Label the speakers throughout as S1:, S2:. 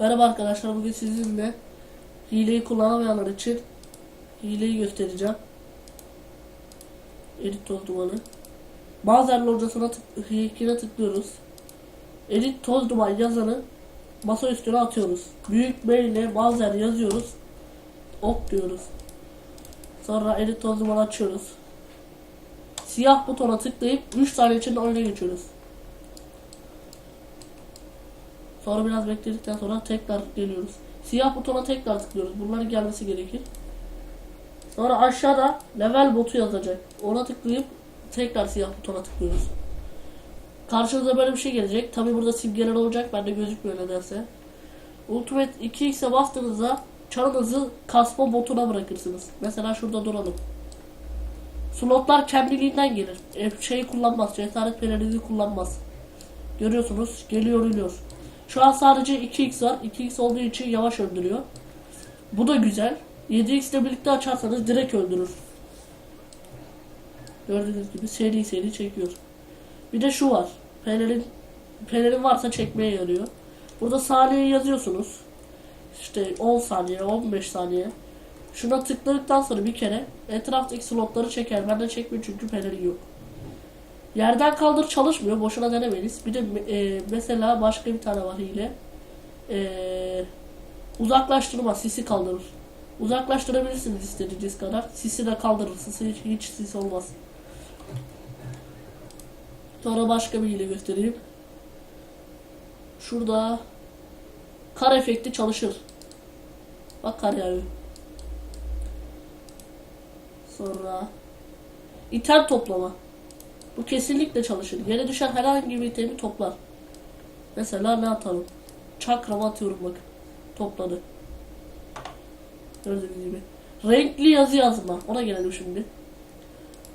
S1: Merhaba arkadaşlar bugün sizinle hileyi kullanamayanlar için hileyi göstereceğim. Edit toz dumanı. Bazen locasına tık, linkine tıklıyoruz. Edit toz duman yazanı masa üstüne atıyoruz. Büyük M ile bazen yazıyoruz. Ok diyoruz. Sonra edit toz dumanı açıyoruz. Siyah butona tıklayıp 3 saniye içinde oyuna geçiyoruz. Sonra biraz bekledikten sonra tekrar geliyoruz. Siyah butona tekrar tıklıyoruz. Bunların gelmesi gerekir. Sonra aşağıda level botu yazacak. Ona tıklayıp tekrar siyah butona tıklıyoruz. Karşınıza böyle bir şey gelecek. Tabi burada simgeler olacak. Bende gözükmüyor nedense. Ultimate 2x'e bastığınızda çarınızı kasma botuna bırakırsınız. Mesela şurada duralım. Slotlar kendiliğinden gelir. E, şeyi kullanmaz. Cesaret pelerini kullanmaz. Görüyorsunuz. Geliyor iniyor. Şu an sadece 2x var. 2x olduğu için yavaş öldürüyor. Bu da güzel. 7x ile birlikte açarsanız direkt öldürür. Gördüğünüz gibi seri seri çekiyor. Bir de şu var. Pelerin, pelerin varsa çekmeye yarıyor. Burada saniye yazıyorsunuz. İşte 10 saniye, 15 saniye. Şuna tıkladıktan sonra bir kere etraftaki slotları çeker. Ben de çekmiyor çünkü pelerin yok. Yerden kaldır çalışmıyor. Boşuna denemeniz. Bir de e, mesela başka bir tane var hile. E, uzaklaştırma. Sisi kaldırır. Uzaklaştırabilirsiniz istediğiniz kadar. Sisi de kaldırır. Sisi hiç, hiç sis olmaz. Sonra başka bir hile göstereyim. Şurada kar efekti çalışır. Bak kar yağıyor. Sonra item toplama. Bu kesinlikle çalışır. Yere düşen herhangi bir itemi toplar. Mesela ne atalım? Çakramı atıyorum bakın. Topladı. Gördüğünüz gibi. Renkli yazı yazma. Ona gelelim şimdi.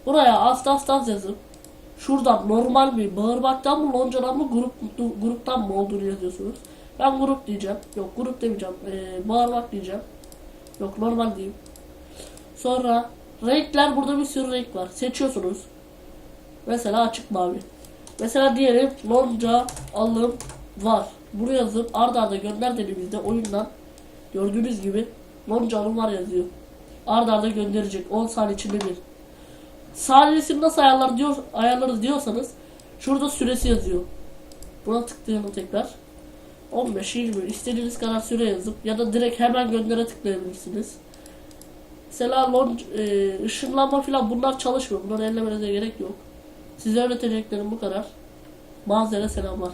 S1: Buraya az az yazıp şuradan normal mi, bağırmaktan mı, loncadan mı, grup, gruptan mı olduğunu yazıyorsunuz. Ben grup diyeceğim. Yok grup demeyeceğim. Ee, bağırmak diyeceğim. Yok normal diyeyim. Sonra renkler burada bir sürü renk var. Seçiyorsunuz. Mesela açık mavi. Mesela diyelim lonca alım var. Bunu yazıp arda arda gönder dediğimizde oyundan gördüğünüz gibi lonca alım var yazıyor. Arda arda gönderecek 10 saniye içinde bir. Saniyesini nasıl ayarlar diyor, ayarlarız diyorsanız şurada süresi yazıyor. Buna tıklayalım tekrar. 15-20 istediğiniz kadar süre yazıp ya da direkt hemen göndere tıklayabilirsiniz. Mesela lon, e, ışınlanma falan bunlar çalışmıyor. Bunları ellemenize gerek yok. Size öğreteceklerim bu kadar. Bazılara selamlar.